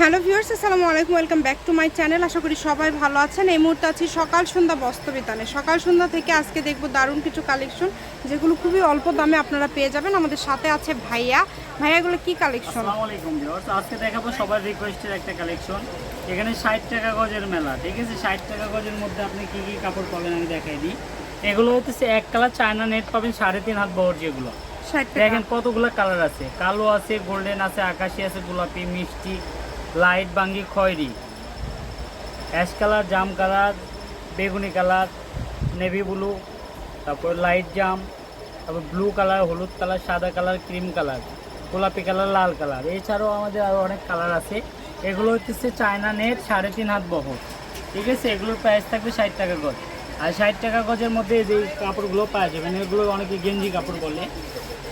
Hello viewers আসসালামু আলাইকুম welcome back to my channel. আশা করি সবাই ভালো আছেন। এই মুহূর্তে আছি সকাল সন্ধ্যা বস্ত্রবিতানে। সকাল সন্ধ্যা থেকে আজকে দেখব দারুণ কিছু কালেকশন যেগুলো খুবই অল্প দামে আপনারা পেয়ে যাবেন। আমাদের সাথে আছে ভাইয়া। ভাইয়াগুলো কি কালেকশন আসসালামু আলাইকুম ভিউয়ার্স আজকে দেখাবো সবার রিকোয়েস্টের একটা কালেকশন এখানে ষাট টাকা গজের মেলা ঠিক আছে? ষাট টাকা গজের মধ্যে আপনি কি কি কাপড় পাবেন আমি দেখাই দিই। এগুলো হচ্ছে এক কালার চায়না নেট পাবেন সাড়ে তিন হাত বহর যেগুলো। দেখেন কতগুলো কালার আছে। কালো আছে গোল্ডেন আছে আকাশি আছে গোলাপি মিষ্টি লাইট বাঙ্গি খয়েরি। অ্যাশ কালার, জাম কালার, বেগুনি কালার, নেভি ব্লু, তারপর লাইট জাম, তারপর ব্লু কালার, হলুদ কালার, সাদা কালার, ক্রিম কালার, গোলাপি কালার, লাল কালার। এছাড়াও আমাদের আরও অনেক কালার আছে। এগুলো হচ্ছে চায়না নেট সাড়ে তিন হাত বহর। ঠিক আছে? এগুলোর প্রাইস থাকবে ষাট টাকা গজ আর ষাট টাকা গজের মধ্যে যে কাপড়গুলো পাওয়া যাবেন এগুলো অনেকে গেঞ্জি কাপড় বলে,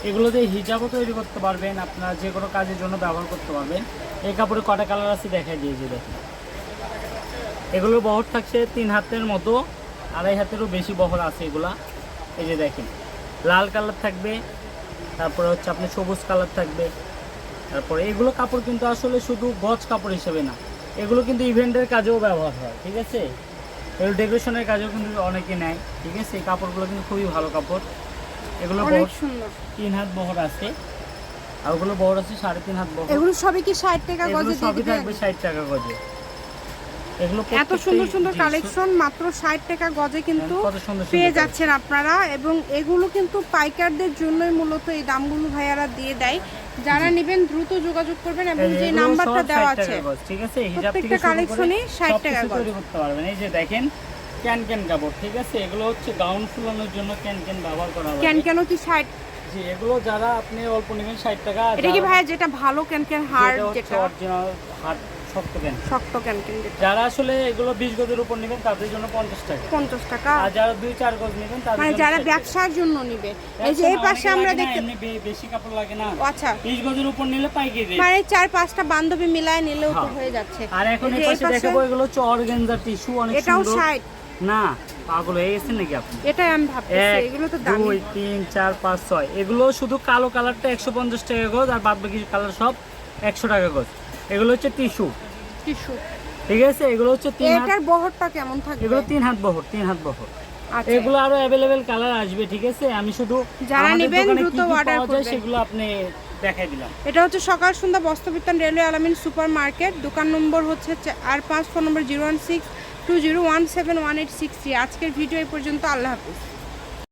এগুলো দিয়ে হিজাবও তৈরি করতে পারবেন, আপনার যে কোনো কাজের জন্য ব্যবহার করতে পারবেন। এই কাপড়ে কটা কালার আছে দেখাই দিয়েছি দেখেন। এগুলোর বহর থাকছে তিন হাতের মতো, আড়াই হাতেরও বেশি বহর আছে এগুলা। এই যে দেখেন, লাল কালার থাকবে, তারপরে হচ্ছে আপনি সবুজ কালার থাকবে। তারপরে এগুলো কাপড় কিন্তু আসলে শুধু গজ কাপড় হিসেবে না, এগুলো কিন্তু ইভেন্টের কাজেও ব্যবহার হয়, ঠিক আছে? এগুলো ডেকোরেশনের কাজেও কিন্তু অনেকে নেয় ঠিক আছে? এই কাপড়গুলো কিন্তু খুবই ভালো কাপড়। এগুলো তিন হাত বহর আছে আর ওগুলো বহর আছে সাড়ে তিন হাত বহর। এগুলো সবই কি ষাট টাকা গজে সবই থাকবে ষাট টাকা গজে। এত সুন্দর সুন্দর কালেকশন মাত্র ষাট টাকা গজে কিন্তু পেয়ে যাচ্ছেন আপনারা। এবং এগুলো কিন্তু পাইকারদের জন্যই মূলত এই দামগুলো ভাইয়ারা দিয়ে দেয়। যারা নেবেন দ্রুত যোগাযোগ করবেন এবং যে নাম্বারটা দেওয়া আছে ঠিক আছে? প্রত্যেকটা কালেকশনই 60 টাকা গজ। তৈরি করতে পারবেন। এই যে দেখেন ক্যান ক্যান কাপড় ঠিক আছে? এগুলো হচ্ছে গাউন ফুলানোর জন্য ক্যান ক্যান ব্যবহার করা হয়। কেন কেন কি ষাট? জি এগুলো যারা আপনি অল্প নেবেন 60 টাকা এটা কি ভাইয়া যেটা ভালো ক্যান ক্যান হার্ড যেটা অরিজিনাল হাত শক্ত ক্যান। শক্ত ক্যান ক্যান যারা আসলে এগুলো 20 গজের উপর নেবেন তাদের জন্য 50 টাকা। পঞ্চাশ টাকা? আর যারা 2 4 গজ নেবেন মানে যারা ব্যবসার জন্য নিবে। এই যে এই পাশে আমরা দেখতে বেশি কাপড় লাগে না। আচ্ছা। 20 গজের উপর নিলে পাইকারি মানে চার পাঁচটা বান্ধবী মিলায় নিলেও তো হ্যাঁ। হয়ে যাচ্ছে। আর এখন এই পাশে দেখাবো এগুলো হচ্ছে অর্গানজার টিস্যু অনেক এটাও সুন্দর। ষাট। না পাগল হয়ে গেছেন নাকি আপনি? এটাই আমি ভাবতেছি এগুলো তো দামি। দুই তিন চার পাঁচ ছয়। এগুলো শুধু কালো কালারটা একশো পঞ্চাশ টাকা গজ আর বাদ বাকি কালার সব একশো টাকা গজ। এগুলো হচ্ছে টিস্যু। ঠিক আছে এগুলো হচ্ছে তিন হাত এটার বহরটা কেমন থাকবে? এগুলো তিন হাত বহর তিন হাত বহর। আচ্ছা। এগুলো আরও অ্যাভেলেবেল কালার আসবে ঠিক আছে? আমি শুধু যারা নেবেন দ্রুত যায় করবেন। সেগুলো আপনি দেখাই দিলাম। এটা হচ্ছে সকাল সন্ধ্যা বস্ত্রবিতান রেলওয়ে আলামিন সুপার মার্কেট দোকান নম্বর হচ্ছে আর পাঁচ phone number zero one six two zero one seven one eight six three. আজকের ভিডিও এই পর্যন্ত আল্লাহ হাফিজ।